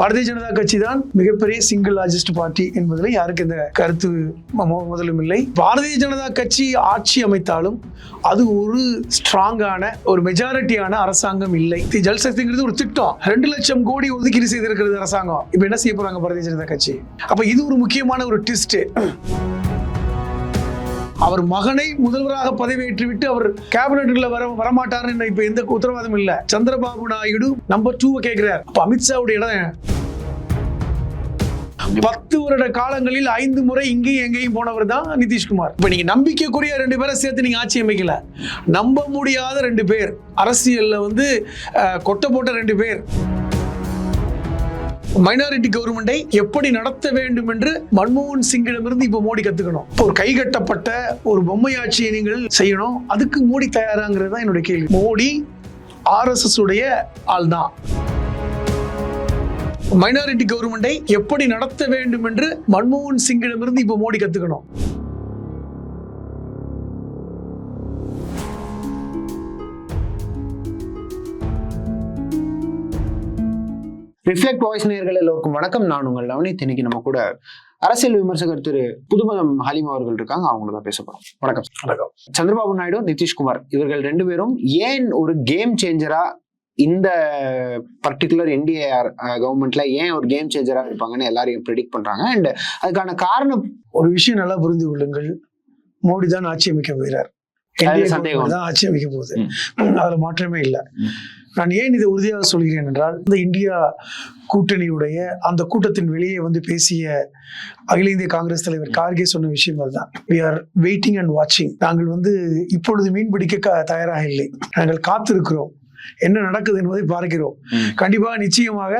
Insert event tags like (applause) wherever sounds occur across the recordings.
பாரதிய ஜனதா கட்சி தான் மிகப்பெரிய சிங்கிள் லார்ஜஸ்ட் பார்ட்டி என்பதில் யாருக்கு இந்த கருத்து முதலும் இல்லை. பாரதிய ஜனதா கட்சி ஆட்சி அமைத்தாலும் அது ஒரு ஸ்ட்ராங்கான ஒரு மெஜாரிட்டியான அரசாங்கம் இல்லை. ஜல்சக்திங்கிறது ஒரு திட்டம். ரெண்டு லட்சம் கோடி ஒதுக்கீடு செய்திருக்கிறது அரசாங்கம். இப்போ என்ன செய்ய போறாங்க பாரதிய ஜனதா கட்சி? அப்ப இது ஒரு முக்கியமான ஒரு ட்விஸ்ட் அவர் மகனை முதல்வராக பதவியேற்று விட்டு அவர் கேபினெட்ல வர வரமாட்டாருன்னு இப்ப எந்த உத்தரவாதம் இல்ல. சந்திரபாபு நாயுடு நம்பர் டூ கேட்கிறார் அப்ப அமித்ஷாவுடைய இடம் பத்து வருட காலங்களில் ஐந்து முறை இங்கேயும் எங்கேயும் போனவர் தான் நிதிஷ்குமார். இப்ப நீங்க நம்பிக்கைக்குரிய ரெண்டு பேரை சேர்த்து நீங்க ஆட்சி அமைக்கல. நம்ப முடியாத ரெண்டு பேர். அரசியல்ல வந்து கொட்டை போட்ட ரெண்டு பேர். மைனாரிட்டி கவர்மெண்டை எப்படி நடத்த வேண்டும் என்று மன்மோகன் சிங்கிடமிருந்து இப்போ மோடி கத்துக்கணும். இப்போ ஒரு கைகட்டப்பட்ட ஒரு பொம்மை ஆட்சியை நீங்கள் செய்யணும். அதுக்கு மோடி தயாராங்கிறது தான் என்னுடைய கேள்வி. மோடி ஆர்எஸ்எஸ் உடைய ஆள் தான் மைனாரிட்டி கவர்மெண்டை எப்படி நடத்த வேண்டும் என்று மன்மோகன் சிங்கிடமிருந்து இப்போ மோடி கத்துக்கணும். ரிஃப்ளெக்ட் வாய்ஸ் நேயர்கள் எல்லோருக்கும் வணக்கம். நான் உங்கள் நவனித் இன்னைக்கு நம்ம கூட அரசியல் விமர்சகர் திரு புதுமதம் ஹலீம் அவர்கள் இருக்காங்க. அவங்கள தான் பேச போறோம். வணக்கம். வணக்கம். சந்திரபாபு நாயுடு நிதிஷ்குமார் இவர்கள் ரெண்டு பேரும் ஏன் ஒரு கேம் சேஞ்சரா இந்த பர்டிகுலர் என்டிஏ கவர்மெண்ட்ல ஏன் ஒரு கேம் சேஞ்சரா இருப்பாங்கன்னு எல்லாரையும் ப்ரிடிக்ட் பண்றாங்க. அண்ட் அதுக்கான காரணம்? ஒரு விஷயம் நல்லா புரிந்து கொள்ளுங்கள். மோடி தான் ஆட்சி அமைக்க போகிறார். தான் ஆட்சி அமைக்க போகுது. அதுல மாற்றமே இல்லை. நான் ஏன் இதை உறுதியாக சொல்கிறேன் என்றால் இந்த இந்தியா கூட்டணியுடைய அந்த கூட்டத்தின் வெளியே வந்து பேசிய அகில இந்திய காங்கிரஸ் தலைவர் கார்கே சொன்ன விஷயம் அதுதான். வி ஆர் வெயிட்டிங் அண்ட் வாட்சிங் நாங்கள் வந்து இப்பொழுது மீன் பிடிக்க க- தயாராக இல்லை. நாங்கள் காத்திருக்கிறோம். என்ன நடக்குது என்பதை பார்க்கிறோம். கண்டிப்பாக நிச்சயமாக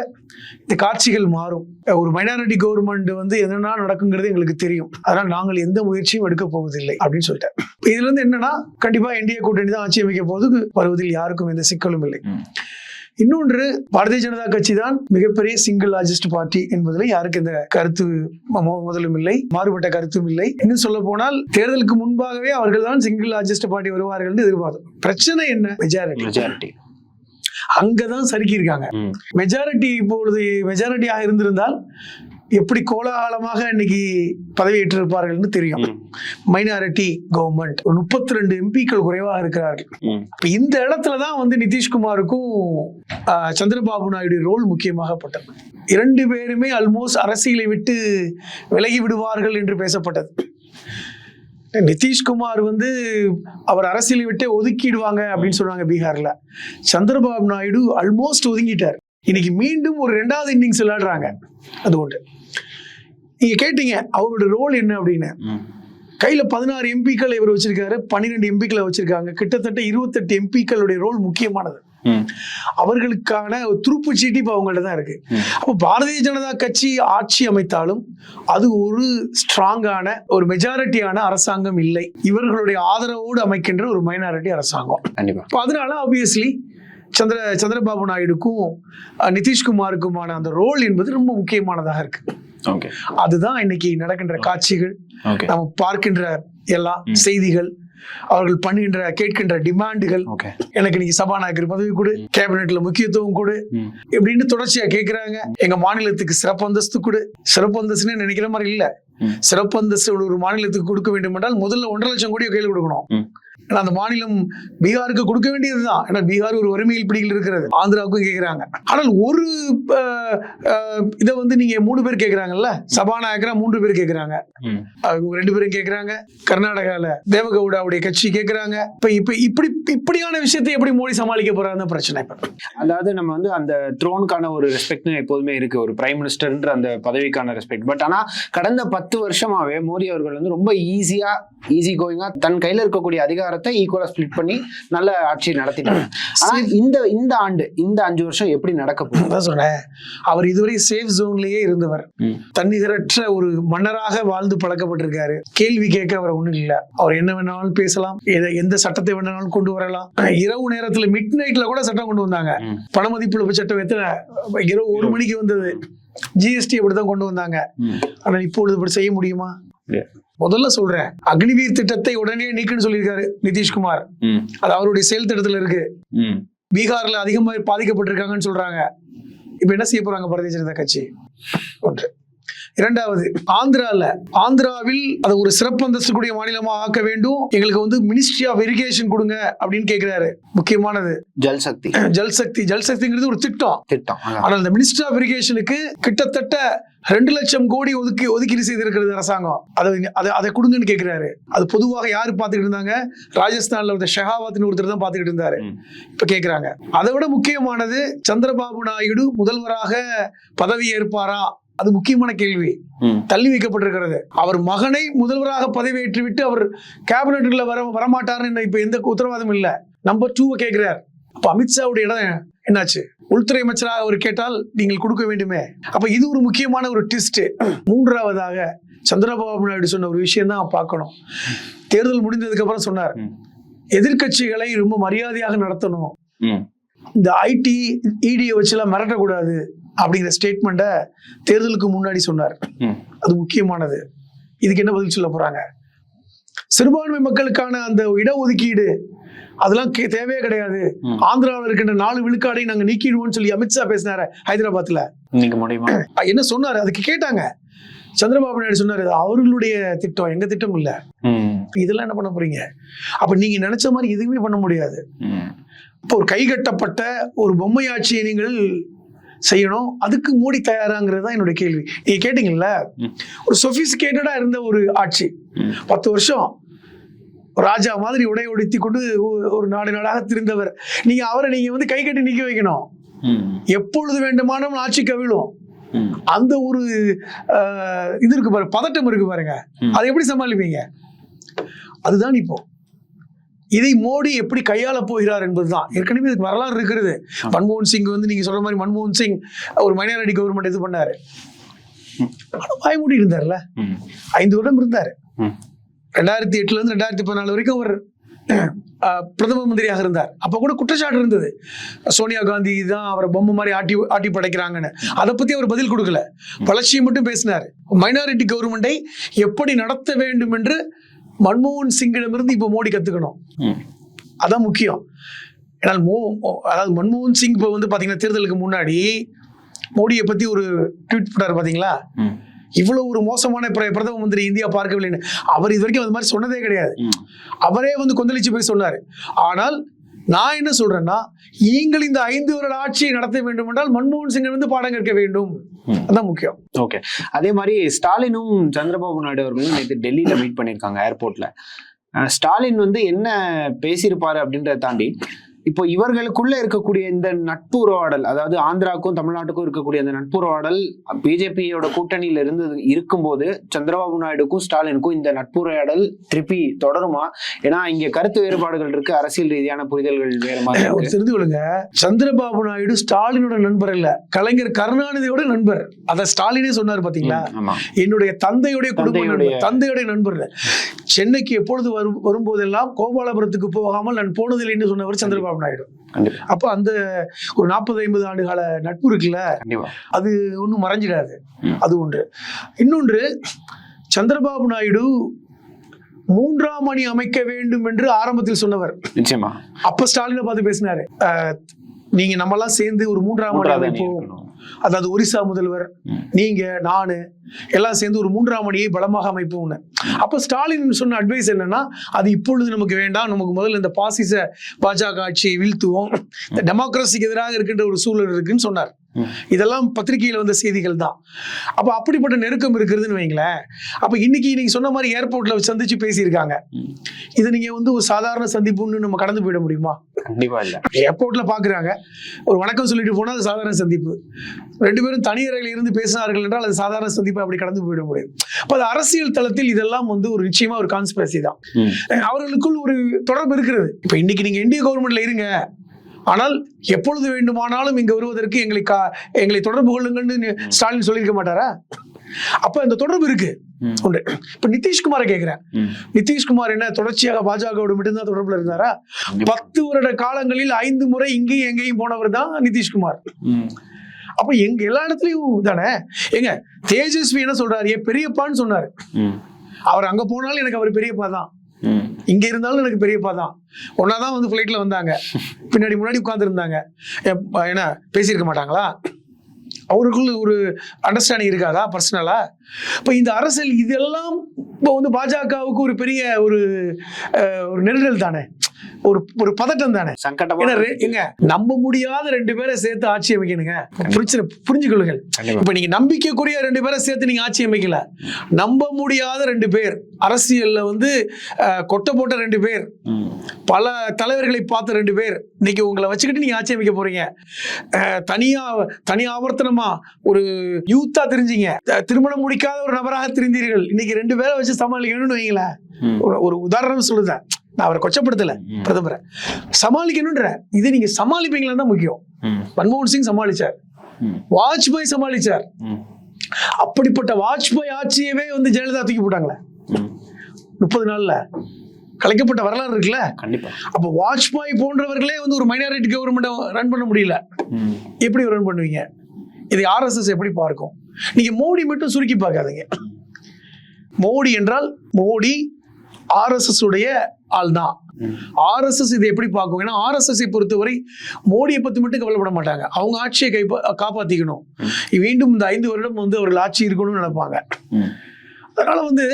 இந்த காட்சிகள் மாறும். ஒரு மைனாரிட்டி கவர்மெண்ட் வந்து என்னென்ன நடக்குங்கிறது எங்களுக்கு தெரியும். அதனால் நாங்கள் எந்த முயற்சியும் எடுக்க போவதில்லை அப்படின்னு சொல்லிட்டேன். இதுல இருந்து என்னன்னா கண்டிப்பா என்டிஏ கூட்டணி தான் ஆட்சி அமைக்க போது வருவதில் யாருக்கும் எந்த சிக்கலும் இல்லை. இன்னொன்று பாரதிய ஜனதா கட்சி தான் மிகப்பெரிய சிங்கிள் லார்ஜஸ்ட் பார்ட்டி என்பதில் யாருக்கு இந்த கருத்து முதலும் இல்லை. மாறுபட்ட கருத்தும் இல்லை. இன்னும் சொல்ல போனால் தேர்தலுக்கு முன்பாகவே அவர்கள் தான் சிங்கிள் லார்ஜஸ்ட் பார்ட்டி வருவார்கள் என்று எதிர்பார்த்தோம். பிரச்சனை என்ன? மெஜாரிட்டி மெஜாரிட்டி அங்கதான் சறுக்கி இருக்காங்க மெஜாரிட்டி இப்பொழுது மெஜாரிட்டியாக இருந்திருந்தால் எப்படி கோலாகலமாக இன்னைக்கு பதவியேற்றிருப்பார்கள்னு தெரியும். Minority government. ஒரு முப்பத்தி ரெண்டு எம்பிக்கள் குறைவாக இருக்கிறார்கள். இப்ப இந்த இடத்துல தான் வந்து நிதிஷ்குமாருக்கும் சந்திரபாபு நாயுடு ரோல் முக்கியமாகப்பட்டது இரண்டு பேருமே ஆல்மோஸ்ட் அரசியலை விட்டு விலகி விடுவார்கள் என்று பேசப்பட்டது. நிதிஷ்குமார் வந்து அவர் அரசியலை விட்டே ஒதுக்கிடுவாங்க அப்படின்னு சொன்னாங்க பீகார்ல. சந்திரபாபு நாயுடு ஆல்மோஸ்ட் ஒதுங்கிட்டார். இன்னைக்கு மீண்டும் ஒரு ரெண்டாவது இன்னிங்ஸ் விளையாடுறாங்க. அது ஒன்று நீங்க கேட்டீங்க அவரோட ரோல் என்ன அப்படின்னு. கையில பதினாறு எம்பிக்கள் இவர் வச்சிருக்காரு பன்னிரெண்டு எம்பிக்களை வச்சிருக்காங்க. கிட்டத்தட்ட இருபத்தெட்டு எம்பிக்களுடைய ரோல் முக்கியமானது. அவர்களுக்கான துருப்பு சீட்டி இப்போ அவங்கள்ட்ட தான் இருக்கு. அப்போ பாரதிய ஜனதா கட்சி ஆட்சி அமைத்தாலும் அது ஒரு ஸ்ட்ராங்கான ஒரு மெஜாரிட்டியான அரசாங்கம் இல்லை. இவர்களுடைய ஆதரவோடு அமைக்கின்ற ஒரு மைனாரிட்டி அரசாங்கம். கண்டிப்பா. அதனால ஆப்வியஸ்லி சந்திர சந்திரபாபு நாயுடுக்கும் நிதிஷ்குமாருக்குமான அந்த ரோல் என்பது ரொம்ப முக்கியமானதாக இருக்கு. ஓகே. அதுதான் இன்னைக்கு நடக்கின்ற காட்சிகள். நம்ம பார்க்கின்ற எல்லா. செய்திகள். அவர்கள் பண்ணுகின்ற கேட்கின்ற டிமாண்டுகள் எனக்கு நீங்க சபாநாயகர் பதவி கொடு கேபினெட்ல முக்கியத்துவம் கொடு இப்படின்னு தொடர்ச்சியா கேக்குறாங்க. எங்க மாநிலத்துக்கு சிறப்பு அந்தஸ்து கொடு. சிறப்பு அந்தஸ்துன்னு நினைக்கிற மாதிரி இல்ல. சிறப்பு அந்தஸ்து ஒரு மாநிலத்துக்கு கொடுக்க வேண்டும் என்றால் முதல்ல ஒன்றரை லட்சம் கோடி கையில் கொடுக்கணும். ஏன்னா அந்த மாநிலம் பீகாருக்கு கொடுக்க வேண்டியதுதான். ஏன்னா பீகார் ஒரு வறுமையில் பிடியில் இருக்கிறது. ஆந்திராவுக்கும் கேக்குறாங்க. ஆனால் ஒரு இதை வந்து நீங்க மூணு பேர் கேக்குறாங்கல்ல? சபாநாயகரா மூன்று பேர் கேக்குறாங்க. அவங்க ரெண்டு பேரும் கேக்குறாங்க. கர்நாடகால தேவகவுடாவுடைய கட்சி கேக்குறாங்க. இப்ப இப்ப இப்படி இப்படியான விஷயத்தை எப்படி மோடி சமாளிக்க போறாருன்னு பிரச்சனை இப்ப. அதாவது நம்ம வந்து அந்த த்ரோனுக்கான ஒரு ரெஸ்பெக்ட் எப்போதுமே இருக்கு. ஒரு பிரைம் மினிஸ்டர்ன்ற அந்த பதவிக்கான ரெஸ்பெக்ட் பட் ஆனா கடந்த பத்து வருஷமாவே மோடி அவர்கள் வந்து ரொம்ப ஈஸியா ஈஸி கோயிங்கா தன் கையில இருக்கக்கூடிய அதிகாரத்தை ஈக்குவலா ஸ்பிளிட் பண்ணி நல்ல ஆட்சி நடத்திட்டாங்க ஆனா இந்த இந்த ஆண்டு இந்த அஞ்சு வருஷம் எப்படி நடக்க போகுது? சொன்னேன். அவர் இதுவரை சேஃப் ஜோன்லயே இருந்தவர். தன்னிகரற்ற ஒரு மன்னராக வாழ்ந்து பழக்கப்பட்டிருக்காரு. கேள்வி கேட்க அவர் ஒண்ணும் இல்ல. அவர் என்ன வேணாலும் பேசலாம். எந்த சட்டத்தை வேணாலும் கொண்டு வரலாம். இரவு நேரத்துல மிட் நைட்ல கூட சட்டம் கொண்டு வந்தாங்க. ம். பணமதிப்பு சட்டம் எத்தனை? இரவு ஒரு மணிக்கு வந்தது. ஜிஎஸ்டி அப்படித்தான் கொண்டு வந்தாங்க. ஆனா இப்பொழுது இப்படி செய்ய முடியுமா. முதல்ல சொல்றேன். அக்னிவீர் திட்டத்தை உடனே நீக்குன்னு சொல்லியிருக்காரு நிதிஷ்குமார். அது அவருடைய செயல் திட்டத்துல இருக்கு. பீகார்ல அதிகமாக பாதிக்கப்பட்டிருக்காங்கன்னு சொல்றாங்க. இப்ப என்ன செய்ய போறாங்க பாரதிய ஜனதா கட்சி? ஒன்று. இரண்டாவது ஆந்திரால ஆந்திராவில் அதை ஒரு சிறப்பு அந்தஸ்து கூடிய மாநிலமா ஆக்க வேண்டும். எங்களுக்கு வந்து மினிஸ்ட்ரி ஆஃப் இரிகேஷன் கொடுங்க அப்படின்னு கேட்கிறாரு முக்கியமானது. ஜல் சக்தி ஜல் சக்தி ஜல் சக்திங்கிறது ஒரு திட்டம். திட்டம். ஆனால் இந்த மினிஸ்டர் ஆஃப் இரிகேஷனுக்கு கிட்டத்தட்ட ரெண்டு லட்சம் கோடி ஒதுக்கி ஒதுக்கீடு செய்திருக்கிறது அரசாங்கம். அதை அதை அதை கொடுங்கன்னு கேட்கிறாரு அது பொதுவாக யாரு பார்த்துக்கிட்டு இருந்தாங்க? ராஜஸ்தான்ல ஒருத்தர் ஷெகாவத்னு ஒருத்தர் தான் பார்த்துக்கிட்டு இருந்தாரு. இப்ப கேட்கிறாங்க அதை விட முக்கியமானது சந்திரபாபு நாயுடு முதல்வராக பதவி ஏற்பாரா? அது முக்கியமான கேள்வி. தள்ளி வைக்கப்பட்டிருக்கிறது. அவர் மகனை முதல்வராக பதவியேற்று விட்டு அவர் கேபினெட்டுக்குள்ள வர வரமாட்டாருன்னு இப்ப எந்த உத்தரவாதம் இல்ல. நம்பர் டூவை கேட்கிறார் அப்ப அமித்ஷாவுடைய இடம் என்னாச்சு? உள்துறை அமைச்சராக அவர் கேட்டால் நீங்கள் கொடுக்க வேண்டுமே. அப்ப இது ஒரு முக்கியமான ஒரு ட்விஸ்ட் மூன்றாவதாக சந்திரபாபு நாயுடு சொன்ன ஒரு விஷயம் தான் பார்க்கணும். தேர்தல் முடிந்ததுக்கு அப்புறம் சொன்னார். ம். எதிர்க்கட்சிகளை ரொம்ப மரியாதையாக நடத்தணும். இந்த ஐடி இடியை வச்சுலாம் மிரட்டக்கூடாது அப்படிங்கிற ஸ்டேட்மெண்ட்டை தேர்தலுக்கு முன்னாடி சொன்னார். அது முக்கியமானது. இதுக்கு என்ன பதில் சொல்ல போறாங்க? சிறுபான்மை மக்களுக்கான அந்த இடஒதுக்கீடு அதெல்லாம் கே- தேவையே கிடையாது. ஆந்திராவில் இருக்கின்ற நாலு விழுக்காடை நாங்க நீக்கிடுவோம்னு சொல்லி அமித்ஷா பேசினாரு ஹைதராபாத்ல. என்ன சொன்னாரு? அதுக்கு கேட்டாங்க. சந்திரபாபு நாயுடு சொன்னாரு "இது அவர்களுடைய திட்டம் எங்க திட்டம் இல்ல. இதெல்லாம் என்ன பண்ண போறீங்க? அப்ப நீங்க நினைச்ச மாதிரி எதுவுமே பண்ண முடியாது. இப்போ ஒரு கைகட்டப்பட்ட ஒரு பொம்மை ஆட்சியை நீங்கள் செய்யணும். அதுக்கு மோடி தயாராங்கிறது தான் என்னுடைய கேள்வி. நீங்க கேட்டீங்கல்ல. ஒரு சொபிஸ்டிகேட்டடா இருந்த ஒரு ஆட்சி. பத்து வருஷம். ராஜா மாதிரி உடை உடுத்தி கொண்டு ஒரு நாடு நாடாக திரிந்தவர். நீங்க அவரை நீங்க வந்து கை கட்டி நிக்க வைக்கணும். எப்பொழுது வேண்டுமானாலும் ஆட்சி கவிழும். அந்த ஒரு இது இருக்கு பாரு பதட்டம் இருக்கு பாருங்க. அதை எப்படி சமாளிப்பீங்க? அதுதான் இப்போ. இதை மோடி எப்படி கையாள போகிறார் என்பதுதான். ஏற்கனவே இதுக்கு வரலாறு இருக்கிறது. மன்மோகன் சிங் வந்து நீங்க சொல்ற மாதிரி மன்மோகன் சிங் ஒரு மைனாரிட்டி கவர்மெண்ட் இது பண்ணாரு. ஆனா வாய் மூடி இருந்தார்ல. ஐந்து வருடம் இருந்தாரு. ரெண்டாயிரத்தி எட்டுல இருந்து ரெண்டாயிரத்தி பதினாலு வரைக்கும் அவர் பிரதம மந்திரியாக இருந்தார். அப்ப கூட குற்றச்சாட்டு இருந்தது. சோனியா காந்தி தான் அவரை பொம்மை மாதிரி ஆட்டி ஆட்டி படைக்கிறாங்கன்னு. அதை பத்தி அவர் பதில் கொடுக்கல. வளர்ச்சியை மட்டும் பேசினார். மைனாரிட்டி கவர்மெண்டை எப்படி நடத்த வேண்டும் என்று மன்மோகன் சிங்கிடமிருந்து இப்போ மோடி கத்துக்கணும். ம். அதான் முக்கியம். ஏன்னால் மோ அதாவது மன்மோகன் சிங் இப்போ வந்து பாத்தீங்கன்னா தேர்தலுக்கு முன்னாடி மோடியை பத்தி ஒரு ட்வீட் பண்ணாரு பாத்தீங்களா? ம். இவ்வளவு ஒரு மோசமான பிர- பிரதம மந்திரி இந்தியா பார்க்கவில்லைன்னு அவர் இது வரைக்கும் அது மாதிரி சொன்னதே கிடையாது. அவரே வந்து கொந்தளிச்சு போய் சொன்னாரு. ஆனால் நான் என்ன சொல்றேன்னா நீங்கள் இந்த ஐந்து வருட ஆட்சியை நடத்த வேண்டும் என்றால் மன்மோகன் சிங்கை வந்து பாடம் கற்க வேண்டும். அதான் முக்கியம். ஓகே. அதே மாதிரி ஸ்டாலினும் சந்திரபாபு நாயுடு அவர்களும் நேற்று டெல்லியில மீட் பண்ணியிருக்காங்க ஏர்போர்ட்ல ஸ்டாலின் வந்து என்ன பேசியிருப்பாரு அப்படின்றத தாண்டி இப்போ இவர்களுக்குள்ள இருக்கக்கூடிய இந்த நட்புறவாடல் அதாவது ஆந்திராவுக்கும் தமிழ்நாட்டுக்கும் இருக்கக்கூடிய அந்த நட்புறவாடல் பிஜேபியோட கூட்டணியில இருந்து இருக்கும்போது சந்திரபாபு நாயுடுக்கும் ஸ்டாலினுக்கும் இந்த நட்புரையாடல் திருப்பி தொடருமா? ஏன்னா இங்க கருத்து வேறுபாடுகள் இருக்கு அரசியல் ரீதியான புரிதல்கள் வேற மாதிரி தெரிந்து கொள்ளுங்க சந்திரபாபு நாயுடு ஸ்டாலினோட நண்பர் இல்ல கலைஞர் கருணாநிதியோட நண்பர். அத ஸ்டாலினே சொன்னார் பாத்தீங்களா? என்னுடைய தந்தையுடைய குடும்ப தந்தையுடைய- நண்பர். சென்னைக்கு எப்பொழுது வரும் வரும்போதெல்லாம் கோபாலபுரத்துக்கு போகாமல் நான் போனதில்லைன்னு சொன்னவர் சந்திரபாபு நாயுடு கண்டிப்பா. அப்ப அந்த ஒரு நாற்பது ஐம்பது ஆண்டு கால நட்பு இருக்குல்ல அது ஒன்றும் மறைஞ்சிடாது. அது ஒன்று. இன்னொன்று சந்திரபாபு நாயுடு மூன்றாம் அணி அமைக்க வேண்டும் என்று ஆரம்பத்தில் சொன்னவர். நிச்சயமா. அப்ப ஸ்டாலினை பார்த்து பேசினாரு. நீங்க நம்மலாம் சேர்ந்து ஒரு மூன்றாம் அணி அமைப்போம். அதாவது ஒரிசா முதல்வர். நீங்க நானு எல்லாம் சேர்ந்து ஒரு மூன்றாம் அணியை பலமாக அமைப்போம்னு அப்ப ஸ்டாலின் சொன்ன அட்வைஸ் என்னன்னா அது இப்பொழுது நமக்கு வேண்டாம் நமக்கு முதல்ல இந்த பாசிச பாஜக ஆட்சியை வீழ்த்துவோம் இந்த டெமோக்ரஸிக்கு எதிராக இருக்கின்ற ஒரு சூழல் இருக்குன்னு சொன்னார். இதெல்லாம் பத்திரிகையில வந்த செய்திகள் தான். அப்ப அப்படிப்பட்ட நெருக்கம் இருக்கிறதுன்னு வைங்களேன். அப்ப இன்னைக்கு நீங்க சொன்ன மாதிரி ஏர்போர்ட்ல சந்திச்சு பேசியிருக்காங்க. இதை நீங்க வந்து ஒரு சாதாரண சந்திப்புன்னு நம்ம கடந்து போயிட முடியுமா? கண்டிப்பா இல்ல. ஏர்போர்ட்ல பாக்குறாங்க. ஒரு வணக்கம் சொல்லிட்டு போனா அது சாதாரண சந்திப்பு. ரெண்டு பேரும் தனி அறையில் இருந்து பேசினார்கள் என்றால் அது சாதாரண சந்திப்பு அப்படி கடந்து போயிட முடியும் அப்ப அது அரசியல் தளத்தில் இதெல்லாம் வந்து ஒரு நிச்சயமா ஒரு கான்ஸ்பிரசி தான். அவர்களுக்குள் ஒரு தொடர்பு இருக்கிறது. இப்ப இன்னைக்கு நீங்க இந்திய கவர்மெண்ட்ல இருங்க. ஆனால் எப்பொழுது வேண்டுமானாலும் இங்க வருவதற்கு எங்களை கா- எங்களை தொடர்பு கொள்ளுங்கன்னு ஸ்டாலின் சொல்லியிருக்க மாட்டாரா அப்ப இந்த தொடர்பு இருக்கு. உண்டு இப்ப நிதிஷ்குமாரை கேக்குறேன் ம். நிதிஷ்குமார் என்ன தொடர்ச்சியாக பாஜகவோட மட்டும்தான் தொடர்புல இருந்தாரா. பத்து வருட காலங்களில் ஐந்து முறை இங்கேயும் எங்கேயும் போனவர் தான் நிதிஷ்குமார். அப்ப எங்க எல்லா இடத்துலயும் தானே எங்க தேஜஸ்வி என்ன சொல்றாரு பெரியப்பான்னு சொன்னாரு. அவர் அங்க போனாலும் எனக்கு அவர் பெரியப்பா தான். இங்க இருந்தாலும் எனக்கு பெரியப்பா தான். ஒன்னாதான் வந்து ஃபிளைட்ல வந்தாங்க. பின்னாடி முன்னாடி உட்கார்ந்து இருந்தாங்க என்ன பேசியிருக்க மாட்டாங்களா? அவருக்குள்ள ஒரு அண்டர்ஸ்டாண்டிங் இருக்காதா பர்சனலா இப்போ இந்த அரசியல் இதெல்லாம் இப்போ வந்து பாஜகவுக்கு ஒரு பெரிய ஒரு ஒரு நெருடல் தானே? ஒரு ஒரு பதட்டம் தானே? சங்கடமா எங்க நம்ப முடியாத ரெண்டு பேரை சேர்த்து ஆட்சி அமைக்கணுங்க. புரிச்சு புரிஞ்சுக்கொள்ளுங்கள். இப்ப நீங்க நம்பிக்கைக்குரிய ரெண்டு பேரை சேர்த்து நீங்க ஆட்சி அமைக்கல. நம்ப முடியாத ரெண்டு பேர் அரசியல்ல வந்து கொட்டை போட்ட ரெண்டு பேர். பல தலைவர்களை பார்த்த ரெண்டு பேர் இன்னைக்கு உங்களை வச்சுக்கிட்டு நீங்க ஆட்சி அமைக்க போறீங்க. தனியா தனி ஆவர்த்தனமா ஒரு யூத்தா தெரிஞ்சீங்க. திருமணம் முடிக்காத ஒரு நபராக தெரிந்தீர்கள். இன்னைக்கு ரெண்டு பேரை வச்சு சமாளிக்கணும்னு வைங்களேன். ஒரு உதாரணம் சொல்லுதேன் நான் அவரை கொச்சப்படுத்தல. பிரதமரை சமாளிக்கணுன்ற இது நீங்க சமாளிப்பீங்களான்னு தான் முக்கியம். மன்மோகன் சிங் சமாளிச்சார். வாஜ்பாய் சமாளிச்சார். அப்படிப்பட்ட வாஜ்பாய் ஆட்சியவே வந்து ஜெயலலிதா தூக்கி போட்டாங்களே. முப்பது நாள்ல கலைக்கப்பட்ட வரலாறு இருக்குல்ல கண்டிப்பா அப்போ வாஜ்பாய் போன்றவர்களே வந்து ஒரு மைனாரிட்டி கவர்மெண்ட்டை ரன் பண்ண முடியல. எப்படி ரன் பண்ணுவீங்க இது ஆர்எஸ்எஸ் எப்படி பார்க்கும் நீங்க மோடி மட்டும் சுருக்கி பார்க்காதீங்க மோடி என்றால் மோடி ஆர்எஸ்எஸ் உடைய ஆள் தான். ஆர்எஸ்எஸ் இதை எப்படி பார்க்கும் ஏன்னா ஆர்எஸ்எஸ் பொறுத்தவரை மோடியை பத்தி மட்டும் கவலைப்பட மாட்டாங்க. அவங்க ஆட்சியை கைப்பா காப்பாத்திக்கணும். மீண்டும் இந்த ஐந்து வருடம் வந்து அவர்கள் ஆட்சி இருக்கணும்னு நினைப்பாங்க. அதனால வந்து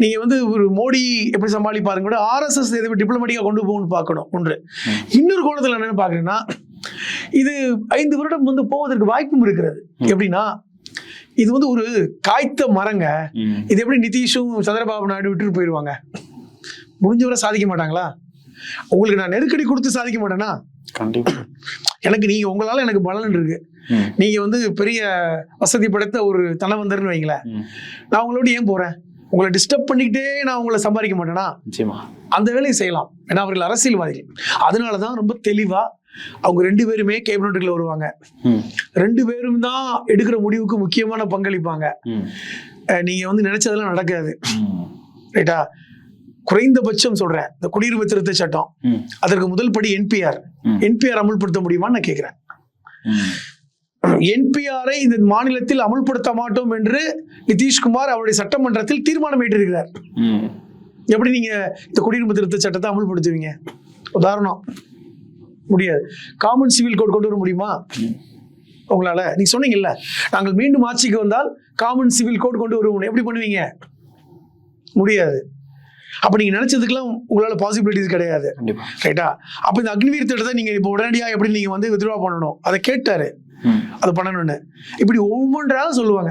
நீங்க வந்து ஒரு மோடி எப்படி சமாளிப்பாருங்க கூட ஆர்எஸ்எஸ் எதை டிப்ளமேட்டிக்கா கொண்டு போகணும்னு பார்க்கணும். ஒன்று. இன்னொரு கோணத்துல என்னன்னு பாக்குறேன்னா இது ஐந்து வருடம் வந்து போவதற்கு வாய்ப்பும் இருக்கிறது. எப்படின்னா இது வந்து ஒரு காய்த்த மரங்க. இது எப்படி நிதிஷும் சந்திரபாபு நாயுடு விட்டுட்டு போயிடுவாங்க முடிஞ்சவரை சாதிக்க மாட்டாங்களா? உங்களுக்கு நான் நெருக்கடி கொடுத்து சாதிக்க மாட்டேனா? கண்டிப்பா. எனக்கு நீங்க உங்களால எனக்கு பலன் இருக்கு. நீங்க வந்து பெரிய வசதி படைத்த ஒரு தனவந்தர்னு வைங்களேன். நான் உங்களோட ஏன் போறேன்? உங்களை டிஸ்டர்ப் பண்ணிக்கிட்டே நான் உங்களை சம்பாதிக்க மாட்டேனா? அந்த வேலையை செய்யலாம். ஏன்னா அவர்கள் அரசியல்வாதிகள். அதனால தான் ரொம்ப தெளிவா அவங்க ரெண்டு பேருமே கேபினட்டுக்குள்ள வருவாங்க. ரெண்டு பேரும் தான் எடுக்கிற முடிவுக்கு முக்கியமான பங்களிப்பாங்க. நீங்க வந்து நினைச்சதெல்லாம் நடக்காது. ரைட்டா? குறைந்தபட்சம் சொல்றேன். இந்த குடியுரிமை திருத்த சட்டம். அதற்கு முதல் படி என்பிஆர். என்பிஆர் அமல்படுத்த முடியுமான்னு நான் கேட்கிறேன். என்பிஆரை இந்த மாநிலத்தில் அமல்படுத்த மாட்டோம் என்று நிதிஷ்குமார் அவருடைய சட்டமன்றத்தில் தீர்மானம் ஏற்றிருக்கிறார். எப்படி நீங்க இந்த குடியுரிமை திருத்த சட்டத்தை அமல்படுத்துவீங்க? உதாரணம். முடியாது. காமன் சிவில் கோட் கொண்டு வர முடியுமா. உங்களால. நீங்க சொன்னீங்கல்ல. நாங்கள் மீண்டும் ஆட்சிக்கு வந்தால் காமன் சிவில் கோட் கொண்டு வருவோம். எப்படி பண்ணுவீங்க? முடியாது. அப்ப நீங்க நினைச்சதுக்கெல்லாம் உங்களால பாசிபிலிட்டிஸ் கிடையாது. ரைட்டா அப்ப இந்த அக்னிவீர் திட்டத்தை நீங்க இப்போ உடனடியா எப்படி நீங்க வந்து வித்ட்ரா பண்ணணும்? அதை கேட்டாரு. அது பண்ணணும்னு. இப்படி ஒவ்வொன்றாக சொல்லுவாங்க.